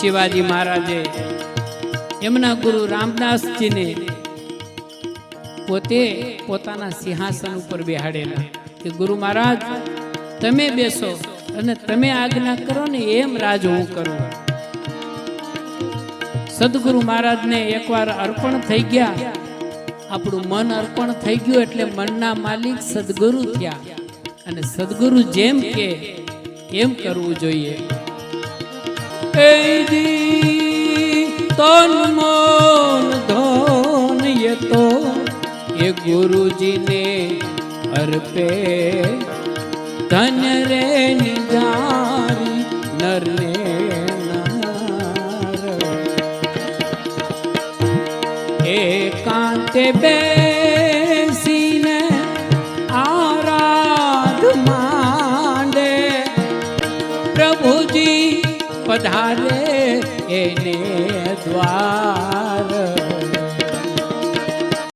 શિવાજી મહારાજે એમના ગુરુ રામદાસજીને પોતે પોતાના સિંહાસન ઉપર બેહાડેલા. કે ગુરુ મહારાજ, તમે બેસો અને તમે આજ્ઞા કરો ને એમ રાજ હું કરું. સદગુરુ મહારાજને એકવાર અર્પણ થઈ ગયા. આપણું મન અર્પણ થઈ ગયું એટલે મનના માલિક સદગુરુ થયા. અને સદગુરુ જેમ કે, એમ કરવું જોઈએ. એ જી તન મન ધન એ તો એ ગુરુજીને અર્પે ધન્ય રે નિજારી નરને નાર એકાંતે બેસીને આરાધ માંડે પ્રભુજી પધારે એને દ્વાર